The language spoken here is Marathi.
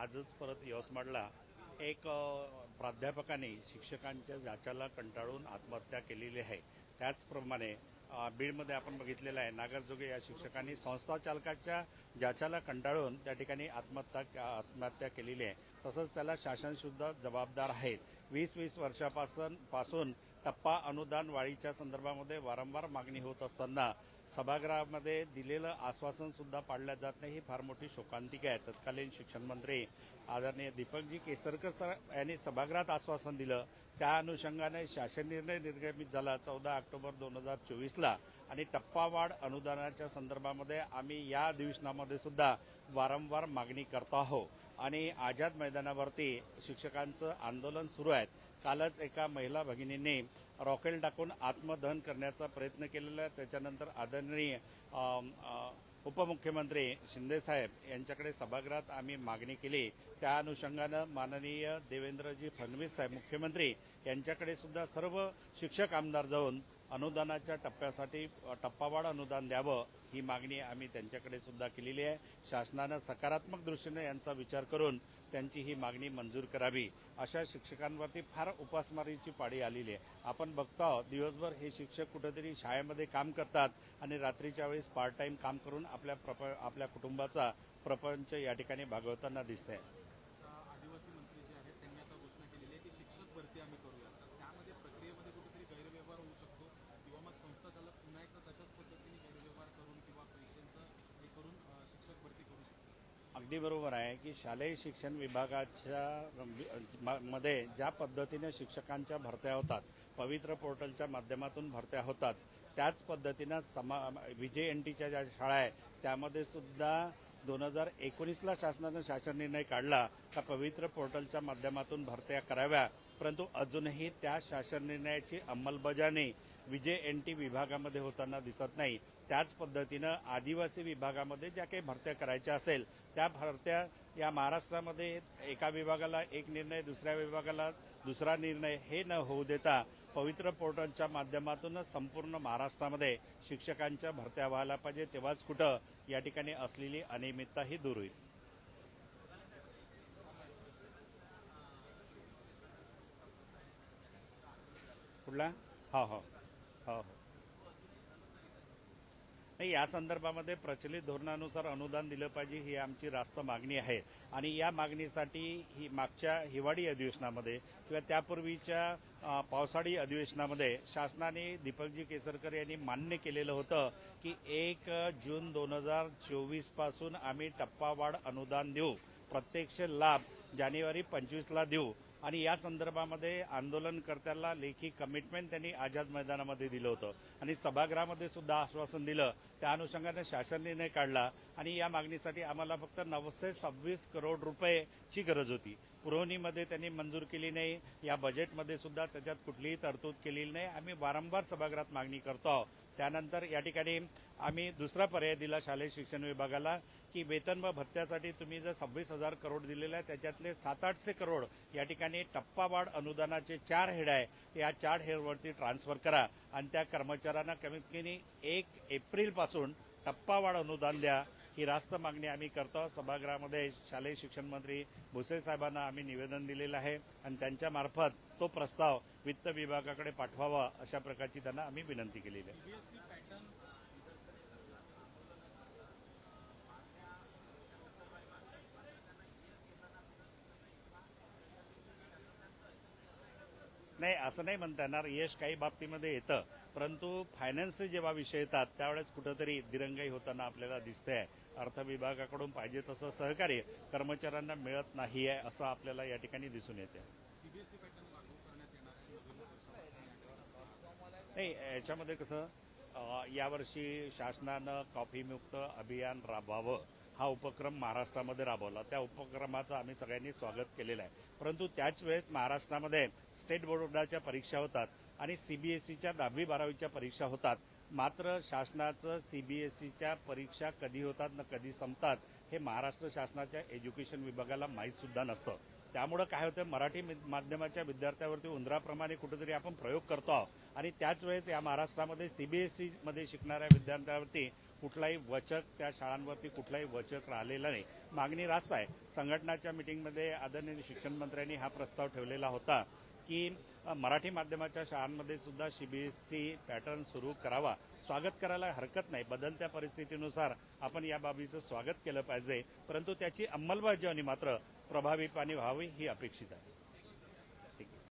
आजच परत यवतमाळला एक प्राध्यापकाने शिक्षकांच्या जाचाला कंटाळून आत्महत्या केलेली आहे. त्याचप्रमाणे बीडमध्ये आपण बघितलेलं आहे नागरजोगे या शिक्षकांनी संस्था चालकाच्या ज्याच्याला कंटाळून त्या ठिकाणी आत्महत्या आत्महत्या केलेली आहे. तसंच त्याला शासनसुद्धा जबाबदार आहेत. वीस वीस वर्षापासून पासून टप्पा अनुदान वाढीच्या संदर्भामध्ये वारंवार मागणी होत असताना सभागृहामध्ये दिलेलं आश्वासन सुद्धा पाळलं जात नाही ही फार मोठी शोकांतिका आहे. तत्कालीन शिक्षण मंत्री आदरणीय दीपकजी केसरकर सर यांनी सभागृहात आश्वासन दिलं. त्या अनुषंगाने शासन निर्णय निर्गमित झाला चौदा ऑक्टोबर दोन हजार चोवीसला आणि टप्पावाढ अनुदानाच्या संदर्भामध्ये आम्ही या अधिवेशनामध्ये सुद्धा वारंवार मागणी करतो आहोत. आणि आझाद मैदानावरती शिक्षकांचं आंदोलन सुरू आहे. कालच एका महिला भगिनीने रॉकेल टाकून आत्मदहन करण्याचा प्रयत्न केलेला आहे. त्याच्यानंतर आदरणीय उपमुख्यमंत्री शिंदेसाहेब यांच्याकडे सभागृहात आम्ही मागणी केली. त्या अनुषंगानं माननीय देवेंद्रजी फडणवीस साहेब मुख्यमंत्री यांच्याकडे सुद्धा सर्व शिक्षक आमदार जाऊन अनुदानाच्या टप्प्यासाठी अ, टप्पावाढ अनुदान द्यावं ही मागणी आम्ही त्यांच्याकडे सुद्धा केलेली आहे. शासनानं सकारात्मक दृष्टीनं यांचा विचार करून त्यांची ही मागणी मंजूर करावी. अशा शिक्षकांवरती फार उपासमारीची पाळी आलेली आहे. आपण बघतो आहोत दिवसभर हे शिक्षक कुठेतरी शाळेमध्ये काम करतात आणि रात्रीच्या वेळेस पार्ट टाईम काम करून आपल्या प्रप आपल्या कुटुंबाचा प्रपंच या ठिकाणी भागवताना दिसत आहे मंत्री जे आहेत त्यांनी आता घोषणा केलेली आहे की शिक्षक भरती आम्ही करूया तर त्यामध्ये प्रक्रियेमध्ये कुठेतरी गैरव्यवहार होऊ शकतो किंवा मग संस्था चालक पुन्हा एकदा तशाच पद्धतीने गैरव्यवहार करून किंवा पैशांचं हे करून अ, शिक्षक भरती करू शकतो अगदी बरोबर आहे की शालेय शिक्षण विभागाच्या म- मध्ये ज्या पद्धतीने शिक्षकांच्या भरत्या होतात पवित्र पोर्टलच्या माध्यमातून भरत्या होतात त्याच पद्धतीनं समा विजय एन टीच्या ज्या शाळा आहे त्यामध्ये सुद्धा दोन हजार एकोणीसला शासनानं शासन निर्णय काढला का पवित्र पोर्टलच्या माध्यमातून भरत्या कराव्या. परंतु अजूनही त्या शासन निर्णयाची अंमलबजावणी विजय एन टी विभागामध्ये होताना दिसत नाही. त्याच पद्धतीनं आदिवासी विभागामध्ये ज्या काही भरत्या करायच्या असेल त्या भरत्या या महाराष्ट्रामध्ये एका विभागाला एक निर्णय दुसऱ्या विभागाला दुसरा निर्णय हे न होऊ देता पवित्र पोर्टलच्या माध्यमातूनच संपूर्ण महाराष्ट्रामध्ये शिक्षकांच्या भरत्या व्हायला पाहिजे तेव्हाच कुठं या ठिकाणी असलेली अनियमितता ही दूर होईल. कुठला? हो हो. हो हो. नाही या संदर्भामध्ये प्रचलित धोरणानुसार अनुदान दिलं पाहिजे ही आमची रास्त मागणी आहे. आणि या मागणीसाठी ही मागच्या हिवाळी अधिवेशनामध्ये किंवा त्यापूर्वीच्या पावसाळी अधिवेशनामध्ये शासनाने दीपकजी केसरकर यांनी मान्य केलेलं होतं की एक जून दोन हजार चोवीसपासून आम्ही टप्पावाढ अनुदान देऊ. प्रत्यक्ष लाभ जानेवारी पंचवीसला देऊ. आणि या संदर्भामध्ये आंदोलनकर्त्याला लेखी कमिटमेंट त्यांनी आझाद मैदानामध्ये दिलं होतं. आणि सभागृहामध्ये सुद्धा आश्वासन दिलं. त्या अनुषंगाने शासन निर्णय काढला. आणि या मागणीसाठी आम्हाला फक्त नऊशे सव्वीस करोड रुपयेची गरज होती. पुरवणीमध्ये त्यांनी मंजूर केली नाही. या बजेटमध्ये सुद्धा त्याच्यात कुठलीही तरतूद केलेली नाही. आम्ही वारंवार सभागृहात मागणी करतो आहोत. त्यानंतर या ठिकाणी आम्ही दुसरा पर्याय दिला शालेय शिक्षण विभागाला की वेतन व भत्त्यासाठी तुम्ही जर सव्वीस हजार करोड दिलेला आहे त्याच्यातले सात आठशे करोड या ठिकाणी आणि टप्पावाढ अनुदानाचे चार हेड आहे. या चार हेडवरती ट्रान्सफर करा. आणि त्या कर्मचाऱ्यांना कमीत कमी एक एप्रिलपासून टप्पावाढ अनुदान द्या. ही रास्त मागणी आम्ही करतो सभागृहामध्ये शालेय शिक्षण मंत्री भुसे साहेबांना आम्ही निवेदन दिलेलं आहे. आणि त्यांच्या मार्फत तो प्रस्ताव वित्त विभागाकडे पाठवावा अशा प्रकारची त्यांना आम्ही विनंती केलेली आहे. नाही असं नाही म्हणता येणार. यश काही बाबतीमध्ये येतं. परंतु फायनान्सचे जेव्हा विषय येतात त्यावेळेस कुठंतरी दिरंगाई होताना आपल्याला दिसते आहे अर्थ विभागाकडून पाहिजे तसं सहकार्य कर्मचाऱ्यांना मिळत नाही आहे असं आपल्याला या ठिकाणी दिसून येते वर्षापासून नाही याच्यामध्ये कसं यावर्षी शासनानं कॉफीमुक्त अभियान राबवावं. हा उपक्रम महाराष्ट्रामध्ये राबवला. त्या उपक्रमाचं आम्ही सगळ्यांनी स्वागत केलेलं आहे. परंतु त्याच वेळेस महाराष्ट्रामध्ये स्टेट बोर्डाच्या परीक्षा होतात आणि सीबीएसईच्या दहावी बारावीच्या परीक्षा होतात. मात्र शासनाचं सीबीएसईच्या परीक्षा कधी होतात न कधी संपतात हे महाराष्ट्र शासनाच्या एज्युकेशन विभागाला माहीतसुद्धा नसतं. त्यामुळं काय होतं मराठी माध्यमाच्या विद्यार्थ्यावरती उंदराप्रमाणे कुठेतरी आपण प्रयोग करतो आहोत. आणि त्याच वेळेस या महाराष्ट्रामध्ये सीबीएसईमध्ये शिकणाऱ्या विद्यार्थ्यांवरती कुठलाही वचक त्या शाळांवरती कुठलाही वचक राहिलेला नाही. मागणी रास्त आहे. संघटनाच्या मिटिंगमध्ये आदरणीय शिक्षण मंत्र्यांनी हा प्रस्ताव ठेवलेला होता. की मराठी माध्यमाच्या शाळांमध्ये सुद्धा सीबीएसई पॅटर्न सुरू करावा. स्वागत करायला हरकत नाही. बदलत्या परिस्थितीनुसार आपण या बाबीचं स्वागत केलं पाहिजे. परंतु त्याची अंमलबजावणी मात्र प्रभावीपणे व्हावी ही अपेक्षित आहे.